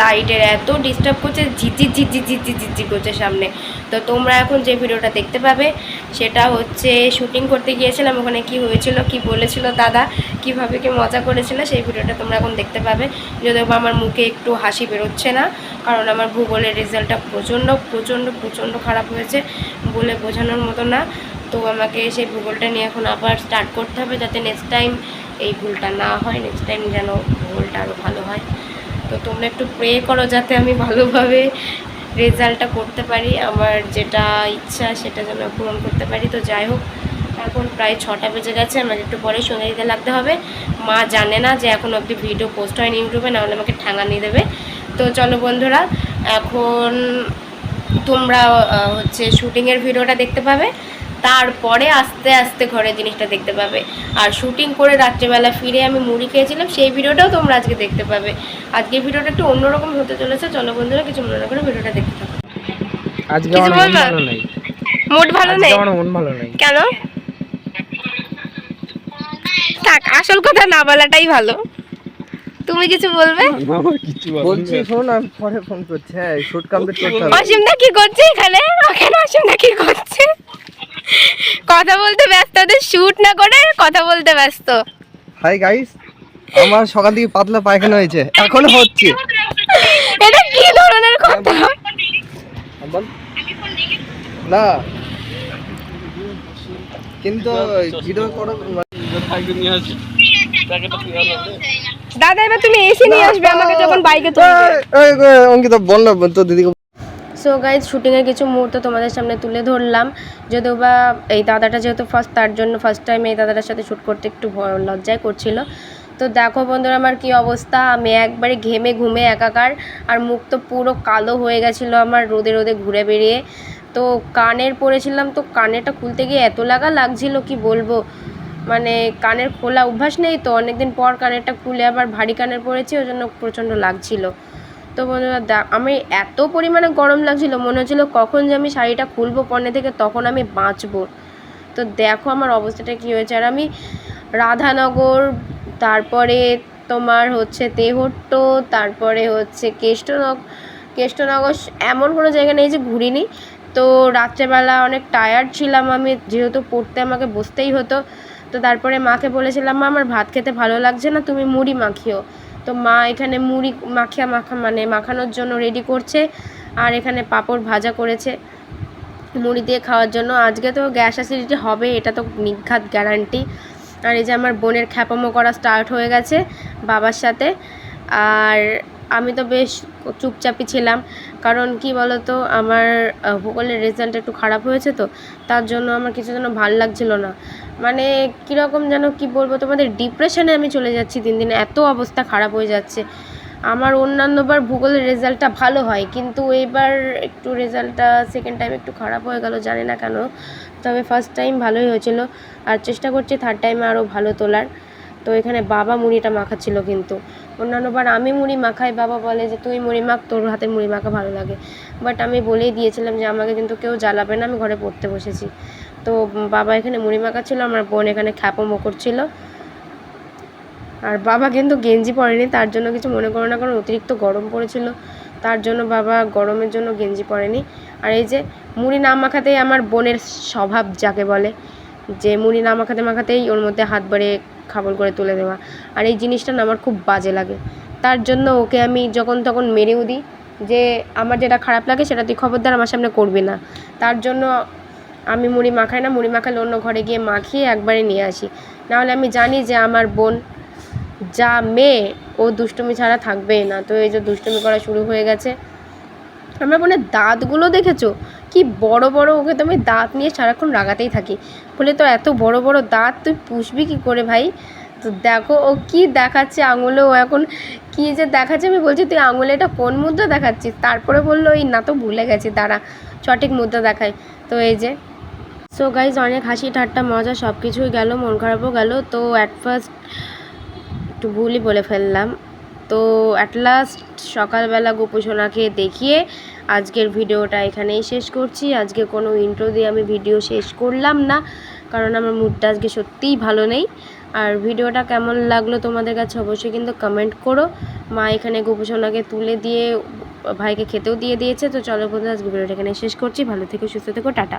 লাইটের এত ডিস্টার্ব করছে ঝিঝি ঝিঝি ঝিঝি ঝিঝি করছে সামনে। তো তোমরা এখন যে ভিডিওটা দেখতে পাবে, সেটা হচ্ছে শুটিং করতে গিয়েছিলাম, ওখানে কি হয়েছিল, কি বলেছিল দাদা, কীভাবে কি মজা করেছিল, সেই ভিডিওটা তোমরা এখন দেখতে পাবে। যদিও আমার মুখে একটু হাসি বেরোচ্ছে না, কারণ আমার ভূগোলের রেজাল্টটা প্রচণ্ড প্রচণ্ড প্রচণ্ড খারাপ হয়েছে বলে বোঝানোর মতো না। তো আমাকে সেই ভূগোলটা নিয়ে এখন আবার স্টার্ট করতে হবে, যাতে নেক্সট টাইম এই ভুলটা না হয় নেক্সট টাইম যেন ভূগোলটা আরও ভালো হয়। তো তোমরা একটু প্রে করো যাতে আমি ভালোভাবে রেজাল্টটা করতে পারি, আমার যেটা ইচ্ছা সেটা যেন পূরণ করতে পারি। তো যাই হোক, এখন প্রায় ছটা বেজে গেছে, আমাকে একটু পরে দিতে লাগতে হবে। মা জানে না যে এখন অবধি ভিডিও পোস্ট হয়নি ইউটিউবে, নাহলে আমাকে ঠাঙানি দেবে। তো চলো বন্ধুরা, এখন তোমরা হচ্ছে শুটিংয়ের ভিডিওটা দেখতে পাবে। তারপরে আস্তে আস্তে ঘরের জিনিসটা দেখতে পাবে। আর শুটিং করে রাত্রেবেলা ফিরে আমি মুড়ি খেয়েছিলাম সেই ভিডিওটাও তোমরা আজকে দেখতে পাবে। আজকে ভিডিওটা একটু অন্যরকম হতে চলেছে চলো বন্ধুরা কিছু মনে না করে ভিডিওটা দেখতে থাকো। আজকে আমার মন ভালো নেই। মুড ভালো নেই? আমার মন ভালো নেই। কেন? থাক আসল কথা না বলাটাই ভালো। তুমি কিছু বলবে? বলছি শোন আমি পরে ফোন করছি। হ্যাঁ শুট কমপ্লিট করতে হবে। অসীমদা কি করছে এখানে? ওখানে অসীমদা কি করছে? কথা বলতে ব্যস্ত ওদের শুট না করে কথা বলতে ব্যস্ত। হাই গাইস আমার সকাল থেকে পাতলা পায়খানা হয়েছে এখনও হচ্ছে। এটা কি ধরনের কথা? না। কিন্তু ভিডিও করো। দাদা এবার তুমি এসে নিয়ে আসবে আমাকে যখন বাইকে তুলবে। অঙ্কিতা বল না তো দিদিকে সো গাইজ শুটিংয়ের কিছু মুহূর্ত তোমাদের সামনে তুলে ধরলাম। যদিও বা এই দাদাটা যেহেতু ফার্স্ট তার জন্য ফার্স্ট টাইম এই দাদাটার সাথে শ্যুট করতে একটু লজ্জায় করছিল। তো দেখো বন্ধুরা আমার কি অবস্থা? আমি একবারে ঘেমে ঘুমে একাকার, আর মুখ তো পুরো কালো হয়ে গেছিল আমার রোদে রোদে ঘুরে বেরিয়ে। তো কানের পরেছিলাম, তো কানেরটা খুলতে গিয়ে এত লাগা লাগছিল, কি বলব? মানে কানের খোলা অভ্যাস নেই তো, অনেকদিন পর কানেরটা খুলে আবার ভারী কানের পরেছি, ওই জন্য প্রচণ্ড লাগছিল। তো বন্ধুরা আমি এত পরিমাণে গরম লাগছিল, মনে হচ্ছিল কখন যে আমি শাড়িটা খুলবো পনে থেকে, তখন আমি বাঁচবো। তো দেখো আমার অবস্থাটা কী হয়েছে। আর আমি রাধানগর, তারপরে তোমার হচ্ছে তেহট্ট, তারপরে হচ্ছে কেষ্টনগ, কেষ্টনগর এমন কোনো জায়গা নেই যে ঘুরিনি। তো রাত্রেবেলা অনেক টায়ার্ড ছিলাম আমি, যেহেতু পড়তে আমাকে বসতেই হতো। তো তারপরে মাকে বলেছিলাম, মা, আমার ভাত খেতে ভালো লাগছে না, তুমি মুড়ি মাখিও। তো মা এখানে মুড়ি মাখিয়া মাখা মানে মাখানোর জন্য রেডি করছে আর এখানে পাঁপড় ভাজা করেছে মুড়ি দিয়ে খাওয়ার জন্য। আজকে তো গ্যাস অ্যাসিডিটি হবে, এটা তো নিঘাত গ্যারান্টি আর এই যে আমার বোনের খ্যাপামো করা স্টার্ট হয়ে গেছে বাবার সাথে। আর আমি তো বেশ চুপচাপই ছিলাম। কারণ কি বলতো, আমার ভূগোলের রেজাল্ট একটু খারাপ হয়েছে তো, তার জন্য আমার কিছু যেন ভালো লাগছিল না। মানে কীরকম যেন, কি বলব, তোমাদের ডিপ্রেশনে আমি চলে যাচ্ছি দিন দিন, এত অবস্থা খারাপ হয়ে যাচ্ছে। আমার অন্যান্যবার ভূগোলের রেজাল্টটা ভালো হয়, কিন্তু এবার একটু রেজাল্টটা সেকেন্ড টাইম একটু খারাপ হয়ে গেল, জানি না কেন। তবে ফার্স্ট টাইম ভালোই হয়েছিল, আর চেষ্টা করছি থার্ড টাইমে আরও ভালো তোলার। তো এখানে বাবা মুড়িটা মাখাচ্ছিল কিন্তু। অন্যান্যবার আমি মুড়ি মাখাই, বাবা বলে যে, তুই মুড়ি মাখ, তোর হাতে মুড়ি মাখা ভালো লাগে। বাট আমি বলেই দিয়েছিলাম যে, আমাকে কিন্তু কেউ জ্বালাবে না, আমি ঘরে পড়তে বসেছি। তো বাবা এখানে মুড়ি মাখাচ্ছিল, আমার বোন এখানে খ্যাপো করছিল আর বাবা কিন্তু গেঞ্জি পরেনি, তার জন্য কিছু মনে করো না কারণ অতিরিক্ত গরম পড়েছিল। তার জন্য বাবা গরমের জন্য গেঞ্জি পরেনি। আর এই যে, মুড়ি না মাখাতেই আমার বোনের স্বভাব যাকে বলে, যে মুড়ি না মাখাতে মাখাতেই ওর মধ্যে হাত বাড়িয়ে খাবল করে তুলে দেওয়া। আর এই জিনিসটা না আমার খুব বাজে লাগে। তার জন্য ওকে আমি যখন তখন মেরেও দিই যে আমার যেটা খারাপ লাগে সেটা তুই খবরদার আমার সামনে করবি না। তার জন্য আমি মুড়ি মাখাই না, মুড়ি মাখালে অন্য ঘরে গিয়ে মাখিয়ে একবারে নিয়ে আসি। নাহলে আমি জানি যে আমার বোন যা মেয়ে, ও দুষ্টুমি ছাড়া থাকবেই না। তো এই যে দুষ্টুমি করা শুরু হয়ে গেছে। আমার বোনের দাঁতগুলো দেখেছ? কি বড় বড় ওকে তো আমি দাঁত নিয়ে সারাক্ষণ রাগাতেই থাকি। বলে তো এত বড় বড় দাঁত, তুই পুষবি কি করে ভাই? তো দেখো, ও কি দেখাচ্ছে আঙুলে, ও এখন কি যে দেখাচ্ছে আমি বলছি, তুই আঙুলে এটা কোন মুদ্রা দেখাচ্ছিস? তারপরে বলল, এই না তো ভুলে গেছি, দাঁড়া, সঠিক মুদ্রা দেখাই। তো এই যে। সো গাইজ অনেক হাসি, ঠাট্টা, মজা সব কিছুই গেল, মন খারাপও গেল। তো অ্যাট ফার্স্ট একটু ভুলই বলে ফেললাম। তো অ্যাট লাস্ট সকালবেলা গোপুসোনাকে দেখিয়ে আজকের ভিডিওটা এখানেই শেষ করছি। আজকে কোনো ইন্ট্রো দিয়ে আমি ভিডিও শেষ করলাম না, কারণ আমার মুডটা আজকে সত্যিই ভালো নেই। আর ভিডিওটা কেমন লাগল তোমাদের কাছে অবশ্যই কিন্তু কমেন্ট করো। মা এখানে গোপুসোনাকে তুলে দিয়ে ভাইকে খেতেও দিয়ে দিয়েছে। তো চলো বন্ধুরা, আজকে ভিডিওটা এখানে শেষ করছি। ভালো থেকো, সুস্থ থেকো, টাটা।